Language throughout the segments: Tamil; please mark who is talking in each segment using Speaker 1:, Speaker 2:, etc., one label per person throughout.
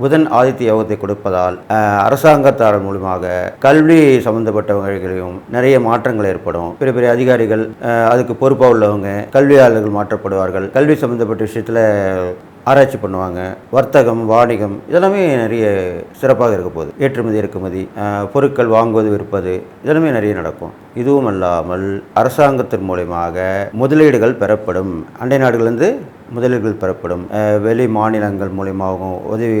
Speaker 1: புதன் ஆதித்ய யோகத்தை கொடுப்பதால் அரசாங்கத்தார் மூலமாக கல்வி சம்பந்தப்பட்டவர்களும் நிறைய மாற்றங்கள் ஏற்படும். பெரிய பெரிய அதிகாரிகள் அதுக்கு பொறுப்பாக உள்ளவங்க கல்வியாளர்கள் மாற்றப்படுவார்கள். கல்வி சம்பந்தப்பட்ட விஷயத்தில் ஆராய்ச்சி பண்ணுவாங்க. வர்த்தகம் வாணிகம் இதெல்லாமே நிறைய சிறப்பாக இருக்க போகுது. ஏற்றுமதி இறக்குமதி பொருட்கள் வாங்குவது விற்பது இதெல்லாமே நிறைய நடக்கும். இதுவும் அல்லாமல் அரசாங்கத்தின் மூலயமாக முதலீடுகள் பெறப்படும். அண்டை நாடுகள்லேருந்து முதலீடுகள் பெறப்படும். வெளி மாநிலங்கள் மூலியமாகவும் உதவி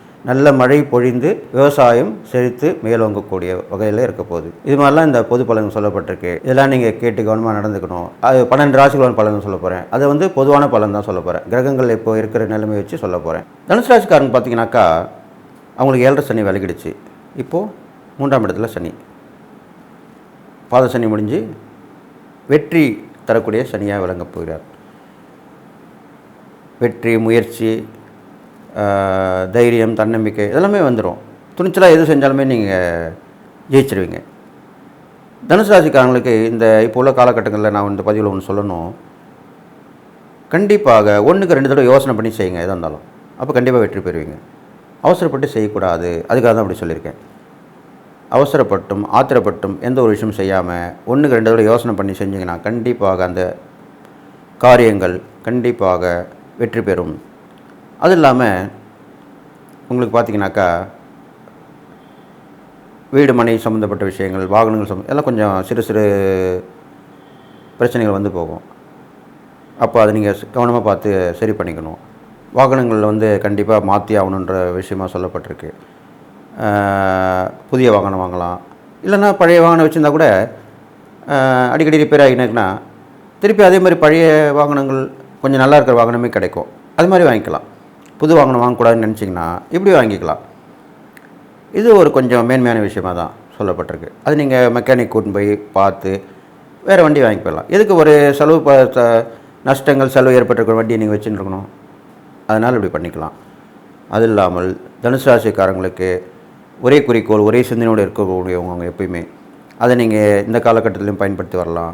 Speaker 1: நல்ல மழை பொழிந்து விவசாயம் செழித்து மேலோங்கக்கூடிய வகையில் இருக்க போகுது. இது மாதிரிலாம் இந்த பொது பலன் சொல்லப்பட்டிருக்கு. இதெல்லாம் நீங்கள் கேட்டு கவனமாக நடந்துக்கணும். அது பன்னெண்டு ராசிகளான பலன் சொல்ல போகிறேன் அதை வந்து பொதுவான பலன் தான் சொல்ல போகிறேன் கிரகங்கள் இப்போ இருக்கிற நிலைமை வச்சு சொல்ல போகிறேன் தனுசு ராசிக்காரன் பார்த்தீங்கன்னாக்கா அவங்களுக்கு ஏழரை சனி விலகிடுச்சு. இப்போது மூன்றாம் இடத்துல சனி. பாத சனி முடிஞ்சு வெற்றி தரக்கூடிய சனியாக விளங்கப் போகிறார். வெற்றி முயற்சி தைரியம் தன்னம்பிக்கை இதெல்லாமே வந்துடும் துணிச்சலாக எது செஞ்சாலுமே நீங்கள் ஜெயிச்சிருவீங்க. தனுசு ராசிக்காரங்களுக்கு இந்த இப்போ உள்ள காலகட்டங்களில் நான் இந்த பதிவில் ஒன்று சொல்லணும். கண்டிப்பாக ஒன்றுக்கு ரெண்டு தடவை யோசனை பண்ணி செய்யுங்க எதாக இருந்தாலும். அப்போ கண்டிப்பாக வெற்றி பெறுவீங்க. அவசரப்பட்டு செய்யக்கூடாது. அதுக்காக தான் அப்படி சொல்லியிருக்கேன். அவசரப்பட்டும் ஆத்திரப்பட்டும் எந்த ஒரு விஷயம் செய்யாமல் ஒன்றுக்கு ரெண்டு தடவை யோசனை பண்ணி செஞ்சீங்கன்னா கண்டிப்பாக அந்த காரியங்கள் கண்டிப்பாக வெற்றி பெறும். அது இல்லாமல் உங்களுக்கு பார்த்தீங்கன்னாக்கா வீடு மனை சம்மந்தப்பட்ட விஷயங்கள் வாகனங்கள் சம்ம எல்லாம் கொஞ்சம் சிறு சிறு பிரச்சனைகள் வந்து போகும். அப்போ அதை நீங்கள் கவனமாக பார்த்து சரி பண்ணிக்கணும். வாகனங்கள் வந்து கண்டிப்பாக மாற்றி ஆகணுன்ற விஷயமா சொல்லப்பட்டிருக்கு. புதிய வாகனம் வாங்கலாம். இல்லைன்னா பழைய வாகனம் வச்சுருந்தா கூட அடிக்கடி ரிப்பேர் ஆகினாக்குன்னா திருப்பி அதே மாதிரி பழைய வாகனங்கள் கொஞ்சம் நல்லா இருக்கிற வாகனமே கிடைக்கும். அது மாதிரி வாங்கிக்கலாம். புது வாங்கணும் வாங்கக்கூடாதுன்னு நினச்சிங்கன்னா இப்படி வாங்கிக்கலாம். இது ஒரு கொஞ்சம் மேன்மையான விஷயமா தான் சொல்லப்பட்டிருக்கு. அது நீங்கள் மெக்கானிக் கூட்டின்னு போய் பார்த்து வேறு வண்டி வாங்கி போயிடலாம். எதுக்கு ஒரு செலவு ப நஷ்டங்கள் செலவு ஏற்பட்டிருக்கிற வண்டியை நீங்கள் வச்சுருக்கணும் அதனால் இப்படி பண்ணிக்கலாம். அது இல்லாமல் தனுசு ராசிக்காரங்களுக்கு ஒரே குறிக்கோள் ஒரே சிந்தனையோடு இருக்கக்கூடியவங்க எப்பயுமே. அதை நீங்கள் இந்த காலகட்டத்திலையும் பயன்படுத்தி வரலாம்.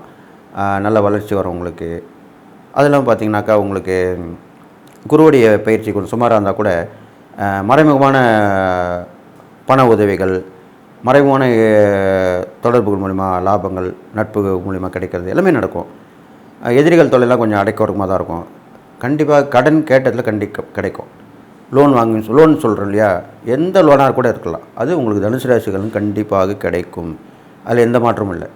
Speaker 1: நல்ல வளர்ச்சி வரும் உங்களுக்கு. அதெல்லாம் பார்த்தீங்கன்னாக்கா உங்களுக்கு குருவுடைய பயிற்சி கொஞ்சம் சுமாராக இருந்தால் கூட மறைமுகமான பண உதவிகள் மறைமுகமான தொடர்புகள் மூலிமா லாபங்கள் நட்பு மூலிமா கிடைக்கிறது எல்லாமே நடக்கும். எதிரிகள் தொழிலாம் கொஞ்சம் அடைக்கோரமாக தான் இருக்கும். கண்டிப்பாக கடன் கேட்டதில் கண்டி கிடைக்கும். லோன் வாங்கி லோன் சொல்கிறோம் இல்லையா? எந்த லோனாக கூட இருக்கலாம். அது உங்களுக்கு தனுசு ராசிகளும் கண்டிப்பாக கிடைக்கும். அதில் எந்த மாற்றமும் இல்லை.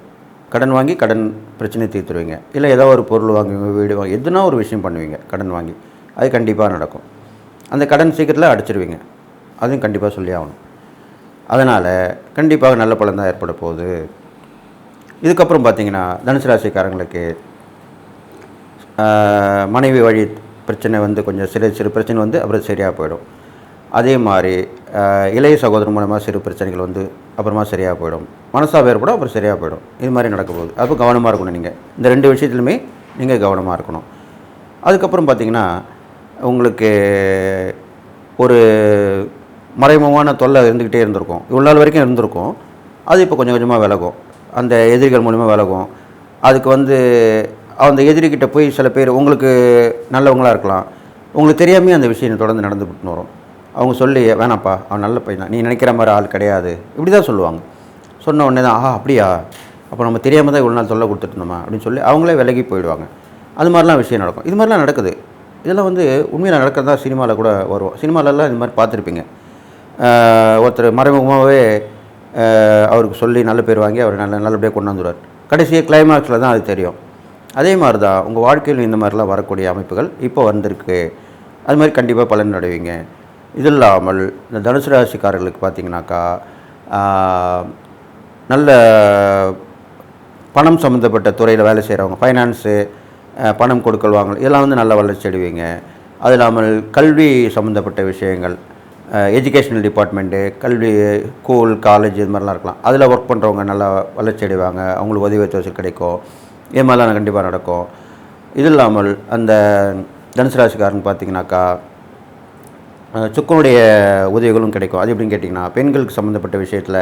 Speaker 1: கடன் வாங்கி கடன் பிரச்சனை தீர்த்துருவீங்க. இல்லை ஏதோ ஒரு பொருள் வாங்குவீங்க வீடு வாங்கி எதுனா ஒரு விஷயம் பண்ணுவீங்க கடன் வாங்கி. அது கண்டிப்பாக நடக்கும். அந்த கடன் சீக்கிரத்தில் அடிச்சிருவீங்க. அதுவும் கண்டிப்பாக சொல்லி ஆகணும். அதனால் கண்டிப்பாக நல்ல பலன் தான் ஏற்பட போகுது. இதுக்கப்புறம் பார்த்திங்கன்னா தனுசு ராசிக்காரங்களுக்கு மனைவி வழி பிரச்சனை வந்து கொஞ்சம் சிறு சிறு பிரச்சனை வந்து அப்புறம் சரியாக போயிடும். அதே மாதிரி இளைய சகோதரன் மூலமாக சிறு பிரச்சனைகள் வந்து அப்புறமா சரியாக போயிடும். மனசாக ஏற்படும் அப்புறம் சரியாக போயிடும். இது மாதிரி நடக்க போகுது. அப்போ கவனமாக இருக்கணும் நீங்கள் இந்த ரெண்டு விஷயத்துலையுமே நீங்கள் கவனமாக இருக்கணும். அதுக்கப்புறம் பார்த்தீங்கன்னா உங்களுக்கு ஒரு மறைமுகமான தொல்லை இருந்துக்கிட்டே இருந்திருக்கும். இவ்வளோ நாள் வரைக்கும் இருந்திருக்கும். அது இப்போ கொஞ்சம் கொஞ்சமாக விலகும். அந்த எதிரிகள் மூலிமா விலகும். அதுக்கு வந்து அந்த எதிரிக்கிட்ட போய் சில பேர் உங்களுக்கு நல்லவங்களாக இருக்கலாம். உங்களுக்கு தெரியாமே அந்த விஷயம் தொடர்ந்து நடந்துக்கிட்டு வரும். அவங்க சொல்லி வேணாப்பா அவன் நல்ல பையன் தான். நீ நினைக்கிற மாதிரி ஆள் கிடையாது. இப்படி தான் சொல்லுவாங்க. சொன்ன உடனே தான் ஆஹா அப்படியா? அப்போ நம்ம தெரியாமல் தான் இவ்வளோ நாள் தொல்லை கொடுத்துட்டு இருந்தோமா? அப்படின்னு சொல்லி அவங்களே விலகி போயிடுவாங்க. அது மாதிரிலாம் விஷயம் நடக்கும். இது மாதிரிலாம் நடக்குது. இதெல்லாம் வந்து உண்மையாக நடக்கிறதா சினிமாவில் கூட வரும் சினிமாலெல்லாம் இது மாதிரி பார்த்துருப்பீங்க. ஒருத்தர் மறைமுகமாகவே அவருக்கு சொல்லி நல்ல பேர் வாங்கி அவர் நல்ல நல்லபடியாக கொண்டு வந்துடுவார். கடைசியாக கிளைமாக்ஸில் தான் அது தெரியும். அதே மாதிரி தான் உங்கள் வாழ்க்கையில் இந்த மாதிரிலாம் வரக்கூடிய அமைப்புகள் இப்போ வந்திருக்கு. அது மாதிரி கண்டிப்பாக பலன் அடைவீங்க. இது இல்லாமல் இந்த தனுசு ராசிக்காரர்களுக்கு பார்த்தீங்கன்னாக்கா நல்ல பணம் சம்மந்தப்பட்ட துறையில் வேலை செய்கிறவங்க ஃபைனான்ஸு பணம் கொடுக்கல் வாங்கல் இதெல்லாம் வந்து நல்ல வளர்ச்சி அடைவீங்க. அது இல்லாமல் கல்வி சம்மந்தப்பட்ட விஷயங்கள் எஜுகேஷனல் டிபார்ட்மெண்ட்டு கல்வி ஸ்கூல் காலேஜ் இது மாதிரிலாம் இருக்கலாம். அதில் ஒர்க் பண்ணுறவங்க நல்லா வளர்ச்சி அடைவாங்க அவங்களுக்கு உதவி வசதி கிடைக்கும். இது மாதிரிலாம் கண்டிப்பாக நடக்கும். இது இல்லாமல் அந்த தனுசு ராசிக்காரன் பார்த்தீங்கன்னாக்கா சுக்கனுடைய உதவிகளும் கிடைக்கும். அது எப்படின்னு கேட்டிங்கன்னா பெண்களுக்கு சம்மந்தப்பட்ட விஷயத்தில்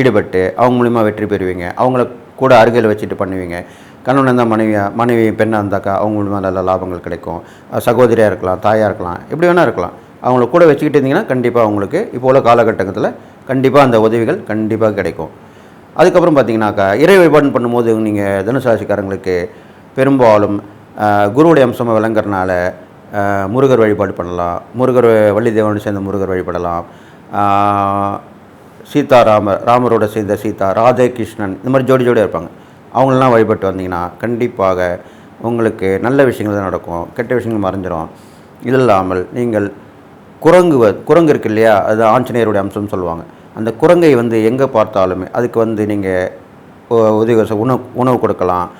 Speaker 1: ஈடுபட்டு அவங்க மூலிமா வெற்றி பெறுவீங்க. அவங்கள கூட அருகில் வச்சுட்டு பண்ணுவீங்க. கணவன் இருந்தால் மனைவியாக மனைவி பெண்ணாக இருந்தாக்கா அவங்களுக்கு நல்ல லாபங்கள் கிடைக்கும். சகோதரியாக இருக்கலாம் தாயாக இருக்கலாம் எப்படி வேணால் இருக்கலாம். அவங்கள கூட வச்சுக்கிட்டு இருந்தீங்கன்னா கண்டிப்பாக அவங்களுக்கு இப்போ உள்ள காலகட்டத்தில் கண்டிப்பாக அந்த உதவிகள் கண்டிப்பாக கிடைக்கும். அதுக்கப்புறம் பார்த்தீங்கன்னாக்கா இறை வழிபாடு பண்ணும்போது நீங்கள் தனுசராசிக்காரங்களுக்கு பெரும்பாலும் குருவுடைய அம்சமாக விளங்குறனால முருகர் வழிபாடு பண்ணலாம். முருகர் வள்ளி தேவனு சேர்ந்த முருகர் வழிபடலாம். சீதாராமர் ராமரோட சேர்ந்த சீதா ராதே கிருஷ்ணன் இந்த மாதிரி ஜோடி ஜோடியாக இருப்பாங்க. அவங்களெலாம் வழிபட்டு வந்தீங்கன்னா கண்டிப்பாக உங்களுக்கு நல்ல விஷயங்கள் தான் நடக்கும். கெட்ட விஷயங்கள் மறைஞ்சிரும். இது இல்லாமல் நீங்கள் குரங்கு வ- குரங்கு இருக்கு இல்லையா? அது ஆஞ்சநேயருடைய அம்சம்னு சொல்லுவாங்க. அந்த குரங்கை வந்து எங்கே பார்த்தாலுமே அதுக்கு வந்து நீங்கள் உதவி உணவு உணவு கொடுக்கலாம்.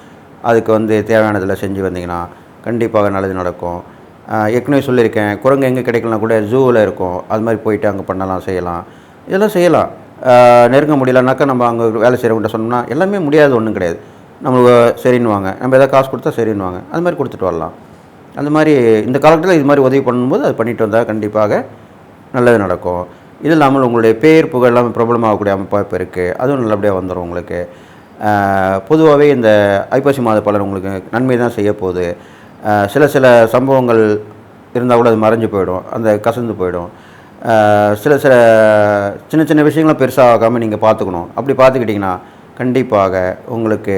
Speaker 1: அதுக்கு வந்து தேவையானதில் செஞ்சு வந்தீங்கன்னா கண்டிப்பாக நல்லது நடக்கும். ஏற்கனவே சொல்லியிருக்கேன். குரங்கு எங்கே கிடைக்கலாம் கூட ஜூவில் இருக்கும். அது மாதிரி போயிட்டு அங்கே பண்ணலாம் செய்யலாம். இதெல்லாம் செய்யலாம். நெருங்க முடியலனாக்கா நம்ம அங்கே வேலை செய்கிறவங்கள்ட்ட சொன்னோம்னா எல்லாமே முடியாது ஒன்றும் கிடையாது. நம்மளுக்கு சரின்னுவாங்க. நம்ம எதாவது காசு கொடுத்தா சரின்னுவாங்க. அது மாதிரி கொடுத்துட்டு வரலாம். அந்த மாதிரி இந்த காலகட்டத்தில் இது மாதிரி உதவி பண்ணும்போது அது பண்ணிட்டு வந்தால் கண்டிப்பாக நல்லது நடக்கும். இது இல்லாமல் உங்களுடைய பேர் புகழ் எல்லாமே பிரபலமாகக்கூடிய அமைப்பு இருக்குது அதுவும் நல்லபடியாக வந்துடும் உங்களுக்கு. பொதுவாகவே இந்த ஐப்பசி மாத பலன் உங்களுக்கு நன்மை தான் செய்ய போகுது. சில சில சம்பவங்கள் இருந்தால் கூட அது மறைஞ்சு போயிடும். அந்த கசந்து போயிடும். சில சில சின்ன சின்ன விஷயங்களும் பெருசாகாமல் நீங்கள் பார்த்துக்கணும். அப்படி பார்த்துக்கிட்டிங்கன்னா கண்டிப்பாக உங்களுக்கு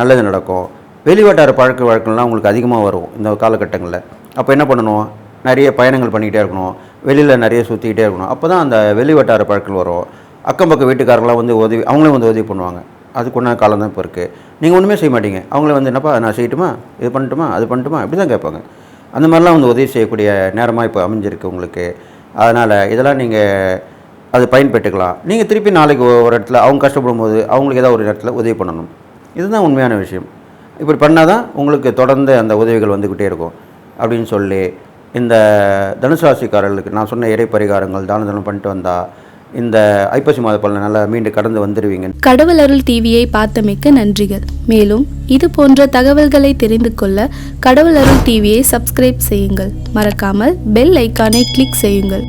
Speaker 1: நல்லது நடக்கும். வெளிவட்டார பழக்க வழக்கம்லாம் உங்களுக்கு அதிகமாக வரும் இந்த காலகட்டங்களில். அப்போ என்ன பண்ணணும்? நிறைய பயணங்கள் பண்ணிக்கிட்டே இருக்கணும். வெளியில் நிறைய சுற்றிக்கிட்டே இருக்கணும். அப்போ தான் அந்த வெளிவட்டார பழக்கம் வரும். அக்கம் பக்கம் வீட்டுக்காரங்களாம் வந்து உதவி அவங்களே வந்து உதவி பண்ணுவாங்க. அதுக்குண்டான காலம் தான் இப்போ இருக்குது நீங்கள் ஒன்றுமே செய்ய மாட்டீங்க. அவங்களே வந்து என்னப்பா நான் செய்யட்டுமா? இது பண்ணட்டுமா? அது பண்ணட்டுமா? இப்படி தான் கேட்பாங்க. அந்த மாதிரிலாம் வந்து உதவி செய்யக்கூடிய நேரமாக இப்போ அமைஞ்சிருக்கு உங்களுக்கு. அதனால் இதெல்லாம் நீங்கள் அது பயன்பெற்றுக்கலாம். நீங்கள் திருப்பி நாளைக்கு ஒரு இடத்துல அவங்க கஷ்டப்படும் போது அவங்களுக்கு ஏதாவது ஒரு இடத்துல உதவி பண்ணணும். இதுதான் உண்மையான விஷயம். இப்படி பண்ணால் தான் உங்களுக்கு தொடர்ந்து அந்த உதவிகள் வந்துக்கிட்டே இருக்கும். அப்படின்னு சொல்லி இந்த தனுசு ராசிக்காரர்களுக்கு நான் சொன்ன இறை பரிகாரங்கள் தான தனம் பண்ணிட்டு வந்தால் இந்த ஐப்பசி மாத பலனை நல்லா மீண்டு கடந்து வந்துடுவீங்க
Speaker 2: கடவுள் அருள் டிவியை பார்த்தமைக்க நன்றிகள். மேலும் இது போன்ற தகவல்களை தெரிந்து கொள்ள கடவுள் அருள் டிவியை சப்ஸ்கிரைப் செய்யுங்கள். மறக்காமல் பெல் ஐக்கானை கிளிக் செய்யுங்கள்.